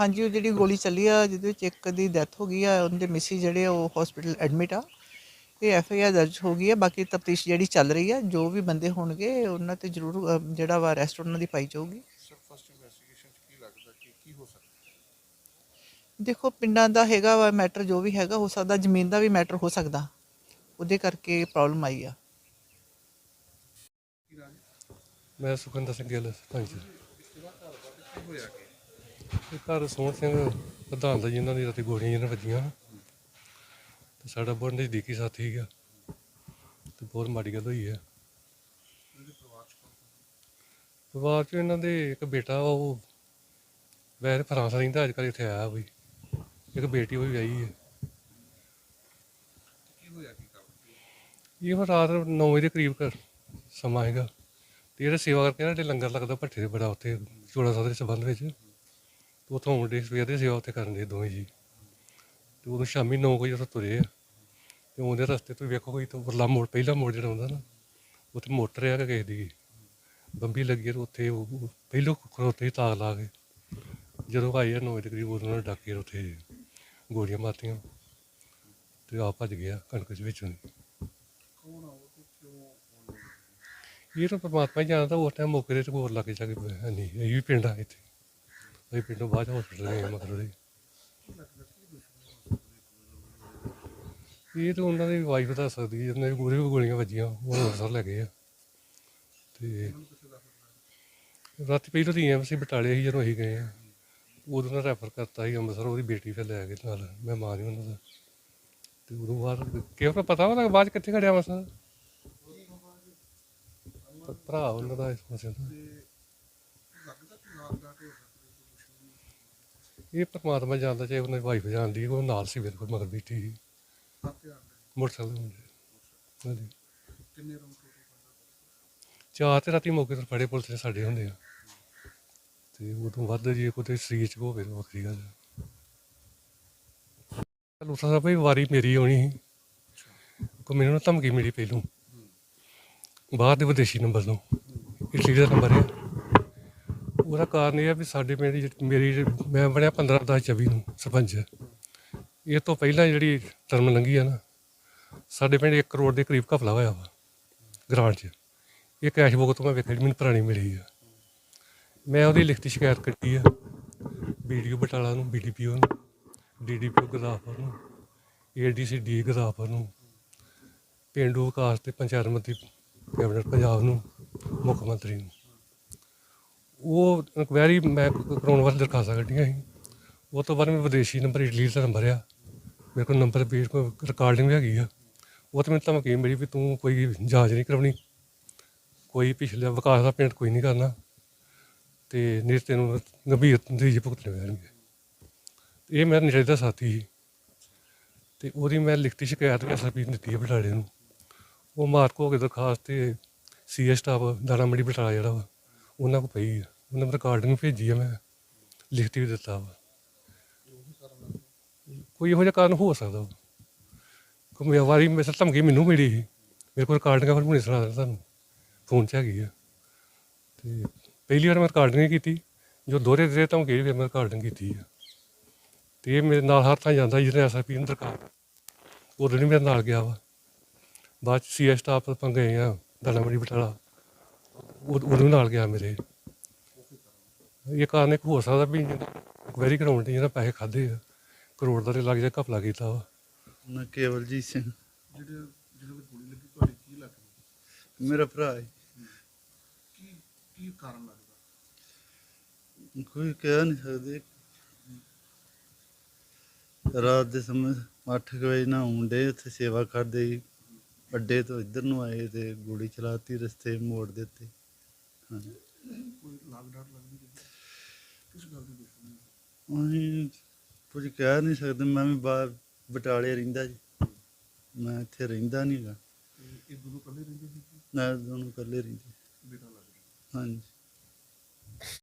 ਹਾਂਜੀ ਉਹ ਜਿਹੜੀ ਗੋਲੀ ਚੱਲੀ ਆ ਜਿਹਦੇ ਵਿੱਚ ਇੱਕ ਦੀ ਡੈਥ ਹੋ ਗਈ ਆ ਉਹਦੇ ਮਿਸੀ ਜਿਹੜੇ ਆ ਉਹ ਹਸਪੀਟਲ ਐਡਮਿਟ ਆ। ਇਹ ਐਫ ਆਈ ਆਰ ਦਰਜ ਹੋ ਗਈ ਹੈ ਬਾਕੀ ਤਫਤੀਸ਼ ਜਿਹੜੀ ਚੱਲ ਰਹੀ ਹੈ ਜੋ ਵੀ ਬੰਦੇ ਹੋਣਗੇ ਉਹਨਾਂ ਤੇ ਜ਼ਰੂਰ ਜਿਹੜਾ ਵਾ ਅਰੈਸਟ ਉਹਨਾਂ ਦੀ ਪਾਈ ਜਾਊਗੀ। ਸਰ ਫਸਟ ਇਨਵੈਸਟੀਗੇਸ਼ਨ ਚ ਕੀ ਲੱਗਦਾ ਕਿ ਕੀ ਹੋ ਸਕਦਾ? ਦੇਖੋ ਪਿੰਡਾਂ ਦਾ ਹੈਗਾ ਵਾ ਮੈਟਰ ਜੋ ਵੀ ਹੈਗਾ ਹੋ ਸਕਦਾ ਜ਼ਮੀਨ ਦਾ ਵੀ ਮੈਟਰ ਹੋ ਸਕਦਾ। ਉਹਦੇ ਕਰਕੇ ਪ੍ਰੋਬਲਮ ਆਈ ਆ। ਮੈਂ ਸੁਖਿੰਦਰ ਸਿੰਘ ਗਿੱਲ ਸਰਪੰਚ ਹੋਇਆ ਕਿ ਇਹ ਘਰ ਸੋਹਣ ਸਿੰਘ ਪ੍ਰਧਾਨ ਦਾ ਜੀ ਇਹਨਾਂ ਦੀ ਰਾਤੀ ਗੋਲੀਆਂ ਜਿਹਨਾਂ ਵੱਜੀਆਂ ਤੇ ਸਾਡਾ ਬਹੁਤ ਨਜ਼ਦੀਕੀ ਸਾਥੀ ਸੀਗਾ। ਤੇ ਬਹੁਤ ਮਾੜੀ ਗੱਲ ਹੋਈ ਹੈ। ਪਰਿਵਾਰ ਚ ਇਹਨਾਂ ਦੇ ਇੱਕ ਬੇਟਾ ਵਾ ਉਹ ਵੈਸੇ ਫਰਾਂਸ ਰਹਿੰਦਾ ਅੱਜ ਕੱਲ੍ਹ ਇੱਥੇ ਆਇਆ ਕੋਈ ਇੱਕ ਬੇਟੀ ਉਹ ਵੀ ਵਿਆਹੀ ਹੈ। ਤੇ ਕੀ ਹੋਇਆ ਕੀ ਕਰ ਇਹ ਹੁਣ ਰਾਤ 9 ਵਜੇ ਦੇ ਕਰੀਬ ਘਰ ਸਮਾਂ ਹੈਗਾ। ਤੇ ਇਹਦਾ ਸੇਵਾ ਕਰਕੇ ਨਾ ਜਿਹੜੇ ਲੰਗਰ ਲੱਗਦਾ ਭੱਠੇ ਦੇ ਬੜਾ ਉੱਥੇ ਚੋੜਾ ਸਾਹਿਬ ਦੇ ਸੰਬੰਧ ਵਿੱਚ। ਉੱਥੋਂ ਆਉਣ ਮੁੰਡੇ ਸਵੇਰ ਦੇ ਸੇਵਾ ਉੱਥੇ ਕਰਨ ਦੇ ਦੋਵੇਂ ਜੀ। ਤੇ ਉਦੋਂ ਸ਼ਾਮੀ 9 ਵਜੇ ਉੱਥੋਂ ਤੁਰੇ ਆ। ਤੇ ਉਹਦੇ ਰਸਤੇ ਤੋਂ ਵੇਖੋ ਕੋਈ ਤੋਂ ਵਰਲਾ ਮੋੜ, ਪਹਿਲਾ ਮੋੜ ਜਿਹੜਾ ਹੁੰਦਾ ਨਾ, ਉੱਥੇ ਮੋਟਰ ਆ ਕੇ ਕਿਸੇ ਦੀ। ਬੰਬੀ ਲੱਗੀ ਆ ਤੇ ਉੱਥੇ ਉਹ ਉਹ ਖੜੋਤੇ ਹੀ ਤਾਕ ਲਾ ਕੇ ਜਦੋਂ ਆਏ ਆ 9 ਵਜੇ ਦੇ ਕਰੀਬ ਉਦੋਂ ਉਹਨਾਂ ਨੇ ਡਾਕੇ ਉੱਥੇ ਗੋਲੀਆਂ ਮਾਰਤੀਆਂ। ਤੇ ਆ ਭੱਜ ਗਿਆ ਕਣਕ ਦੇ ਵਿੱਚੋਂ ਇਹ ਤਾਂ ਪਰਮਾਤਮਾ ਹੀ ਜਾਣਦਾ, ਉਸ ਟਾਈਮ ਮੌਕੇ ਤੇ ਹੋਰ ਲੱਗੇ ਜਾ ਕੇ ਹੈ ਨਹੀਂ, ਇਹ ਵੀ ਪਿੰਡ ਆ ਇੱਥੇ। ਇਹ ਪਿੰਡੋਂ ਬਾਅਦ ਹਸਪੀਟਲ ਗਏ ਮਗਰ ਉਹਦੇ ਇਹ। ਤਾਂ ਉਹਨਾਂ ਦੀ ਵਾਈਫ ਦੱਸ ਸਕਦੀ ਹੈ ਉਹਨਾਂ ਦੀ ਗੋਲੀਆਂ ਵੱਜੀਆਂ, ਉਹ ਅੰਮ੍ਰਿਤਸਰ ਲੈ ਗਏ ਆ। ਤੇ ਰਾਤੀ ਪਹਿਲਾਂ ਤਾਂ ਐਮਸੀ ਬਟਾਲੇ ਸੀ, ਜਦੋਂ ਅਸੀਂ ਗਏ ਆ। ਉਦੋਂ ਨਾਲ ਰੈਫਰ ਕਰਤਾ ਸੀ ਅੰਮ੍ਰਿਤਸਰ, ਉਹਦੀ ਬੇਟੀ ਫਿਰ ਲੈ ਗਏ ਨਾਲ, ਮੈਂ ਮਾਂ ਨਹੀਂ ਉਹਨਾਂ ਦਾ। ਤੇ ਉਦੋਂ ਬਾਅਦ ਕਿਉਂ ਪਤਾ ਉਹਦਾ ਬਾਅਦ 'ਚ ਕਿੱਥੇ ਖੜਿਆ ਮਸਾਂ ਭਰਾ ਉਹਨਾਂ ਦਾ ਇਸ ਮਸਲੇ ਦਾ। ਲੱਗਦਾ ਕਿ ਵਾਰਦਾਤ ਹੋ ਸਕਦੀ ਇਹ ਪਰਮਾਤਮਾ ਜਾਣਦਾ ਚਾਹੇ ਉਹਨਾਂ ਦੀ ਵਾਈਫ ਜਾਣਦੀ ਉਹ ਨਾਲ ਸੀ ਬਿਲਕੁਲ ਮਗਰ ਬੈਠੀ ਸੀ। ਮੋਟਰਸਾਈਕਲ ਤੇ ਮੁੰਡੇ। ਹਾਂਜੀ। ਕਿੰਨੇ ਚਾਰ ਤੇ ਰਾਤੀ ਮੌਕੇ ਤੇ ਫੜੇ ਪੁਲਿਸ ਨੇ ਸਾਡੇ ਹੁੰਦੇ ਆ। ਤੇ ਉਦੋਂ ਵੱਧ ਜੇ ਕੋਈ ਸਰੀਰ ਚ ਹੋਵੇ ਤਾਂ ਵੱਖਰੀ ਗੱਲ ਲੂਸਾ ਸਾਹਿਬ ਵੀ ਵਾਰੀ ਮੇਰੀ ਆਉਣੀ ਸੀ। ਕੋ ਮੈਨੂੰ ਨਾ ਧਮਕੀ ਮਿਲੀ ਪਹਿਲੋਂ। ਬਾਹਰ ਦੇ ਵਿਦੇਸ਼ੀ ਨੰਬਰ ਤੋਂ। ਇਟਲੀ ਦਾ ਨੰਬਰ ਹੈ ਉਹਦਾ ਕਾਰਨ ਇਹ ਆ ਵੀ ਸਾਡੇ ਪਿੰਡ ਦੀ ਜਿਹੜੀ- ਮੇਰੀ ਜਿਹੜੀ- ਮੈਂ ਬਣਿਆ 15 10 24 ਨੂੰ ਸਰਪੰਚ। ਇਹ ਤੋਂ ਪਹਿਲਾਂ ਜਿਹੜੀ ਟਰਮ ਲੰਘੀ ਆ ਨਾ, ਸਾਡੇ ਪਿੰਡ 1 ਕਰੋੜ ਦੇ ਕਰੀਬ ਘਪਲਾ ਹੋਇਆ ਵਾ, ਗ੍ਰਾਂਟ 'ਚ। ਇਹ ਕੈਸ਼ ਬੁੱਕ ਤੋਂ ਮੈਂ ਵੇਖਿਆ ਜਿਹੜੀ ਮੈਨੂੰ ਪੁਰਾਣੀ ਮਿਲੀ ਆ। ਮੈਂ ਉਹਦੀ ਲਿਖਤੀ ਸ਼ਿਕਾਇਤ ਕੱਟੀ ਆ ਵੀਡੀਓ ਬਟਾਲਾ ਨੂੰ ਬੀਡੀਪੀਓ ਨੂੰ ਡੀਡੀਪੀਓ ਗੁਰਦਾਸਪੁਰ ਨੂੰ ਏਡੀਸੀ ਡੀ ਗੁਰਦਾਸਪੁਰ ਨੂੰ, ਪੇਂਡੂ ਵਿਕਾਸ ਤੇ ਪੰਚਾਇਤ ਮੰਤਰੀ, ਕੈਬਨਿਟ ਪੰਜਾਬ ਨੂੰ, ਮੁੱਖ ਮੰਤਰੀ ਨੂੰ। ਉਹ ਇਨਕੁਆਇਰੀ ਮੈਂ ਕਰਾਉਣ ਵਾਸਤੇ ਦਰਖਾਸਤਾਂ ਕੱਢੀਆਂ ਸੀ। ਉਹ ਤੋਂ ਬਾਅਦ ਮੈਂ ਵਿਦੇਸ਼ੀ ਨੰਬਰ ਇਟਲੀ ਦਾ ਨੰਬਰ ਆ। ਮੇਰੇ ਕੋਲ ਨੰਬਰ ਵੀ ਕੋਈ ਰਿਕਾਰਡਿੰਗ ਵੀ ਹੈਗੀ ਆ। ਉਹ ਤੇ ਮੈਨੂੰ ਧਮਕੀ ਮਿਲੀ ਵੀ ਤੂੰ ਕੋਈ ਜਾਂਚ ਨਹੀਂ ਕਰਾਉਣੀ। ਕੋਈ ਪਿਛਲੇ ਵਿਕਾਸ ਦਾ ਪੇਂਟ ਕੋਈ ਨਹੀਂ ਕਰਨਾ। ਤੇ ਨਹੀਂ ਤੈਨੂੰ ਗੰਭੀਰ ਨਤੀਜੇ ਭੁਗਤਣੇ ਪੈਣਗੇ। ਇਹ ਮੇਰਾ ਨੇੜੇ ਦਾ ਸਾਥੀ ਸੀ। ਤੇ ਉਹਦੀ ਮੈਂ ਲਿਖਤੀ ਸ਼ਿਕਾਇਤ ਵੀ ਐਸਪੀ ਨੂੰ ਦਿੱਤੀ ਹੈ ਬਟਾਲੇ ਨੂੰ। ਉਹ ਮਾਰਕ ਹੋ ਕੇ ਦਰਖਾਸਤ ਤੇ ਸੀਐਸ ਸਟਾਫ, ਦਾਣਾ ਮੰਡੀ ਬਟਾਲਾ ਜਿਹੜਾ ਵਾ। ਉਹਨਾਂ ਕੋ ਪਈ ਆ। ਉਹਨਾਂ ਨੇ ਰਿਕਾਰਡਿੰਗ ਭੇਜੀ ਆ ਮੈਂ। ਲਿਖਤੀ ਵੀ ਦਿੱਤਾ ਵਾ। ਕੋਈ ਇਹੋ ਜਿਹਾ ਕਾਰਨ ਹੋ ਸਕਦਾ ਵਾ। ਕੋਈ ਵਾਰੀ ਮੇਰੇ ਧਮਕੀ ਮੈਨੂੰ ਮਿਲੀ ਸੀ। ਮੇਰੇ ਕੋਲ ਰਿਕਾਰਡਿੰਗ ਫਿਰ ਹੁਣੇ ਸੁਣਾ ਦਿੰਦਾ ਤੁਹਾਨੂੰ। ਫੋਨ 'ਚ ਹੈਗੀ ਆ। ਤੇ ਪਹਿਲੀ ਵਾਰ ਮੈਂ ਰਿਕਾਰਡਿੰਗ ਕੀਤੀ। ਜੋ ਦੋਹਰੇ ਦੇ ਧਮਕੀ ਫਿਰ ਮੈਂ ਰਿਕਾਰਡਿੰਗ ਕੀਤੀ ਆ। ਤੇ ਇਹ ਮੇਰੇ ਨਾਲ ਹਰ ਥਾਂ ਜਾਂਦਾ ਜਿਹਨੇ ਐਸਆਈਪੀ ਨੂੰ ਦਰਕਾਰ ਉਦੋਂ ਨਹੀਂ ਮੇਰੇ ਨਾਲ ਗਿਆ ਵਾ। ਬਾਅਦ ਚ ਸੀਐਸ ਸਟਾਫ ਆਪਾਂ ਗਏ ਆ ਦਾਣਾਮੜੀ ਬਟਾਲਾ। ਉਦ- ਨਾਲ ਗਿਆ ਮੇਰੇ। ਇਹ ਕਾਰਨ ਇੱਕ ਹੋ ਸਕਦਾ ਵੀ ਵੈਰੀ ਕਰਾਉਣ ਦੀ ਜਿਹੜਾ ਪੈਸੇ ਖਾਦੇ ਆ। ਕਰੋੜ ਦਾ ਤੇ ਲੱਗ ਜਾ ਘਪਲਾ ਕੀਤਾ ਵਾ। ਨਾ ਕੇਵਲਜੀਤ ਸਿੰਘ। ਜਿਹੜੇ ਜਿਹਨਾਂ ਦੀ ਗੋਲੀ ਲੱਗੀ ਤੁਹਾਡੀ ਕੀ ਲੱਗਦਾ ਮੇਰਾ ਭਰਾ ਹੈ। ਕੀ ਕੀ ਕਾਰਨ ਲੱਗਦਾ ਕੋਈ ਕਹਿ ਨਹੀਂ ਸਕਦੇ। ਰਾਤ ਦੇ ਸਮੇਂ 8 ਵਜੇ ਨਾ ਮੁੰਡੇ ਉੱਥੇ ਸੇਵਾ ਕਰਦੇ ਅੱਡੇ ਤੋਂ ਇੱਧਰ ਨੂੰ ਆਏ ਤੇ ਗੋਲੀ ਚਲਾਤੀ ਰਸਤੇ ਮੋੜ ਦਿੱਤੇ। ਹਾਂ ਕੋਈ ਲੱਗਦੀ? ਕਿਸ ਗੱਲ ਦੀ ਕੁਝ ਕਹਿ ਨਹੀਂ ਸਕਦੇ ਮੈਂ ਵੀ ਬਾਹਰ ਬਟਾਲੇ ਰਹਿੰਦਾ ਜੀ। ਮੈਂ ਇੱਥੇ ਰਹਿੰਦਾ ਨਹੀਂ ਗਾ। ਤੇ ਇਹ ਦੋਨੋਂ ਇਕੱਲੇ ਰਹਿੰਦੇ ਸੀ? ਨਾ ਦੋਨੋਂ ਇਕੱਲੇ ਰਹਿੰਦੇ। ਬੇਟਾ ਹਾਂਜੀ।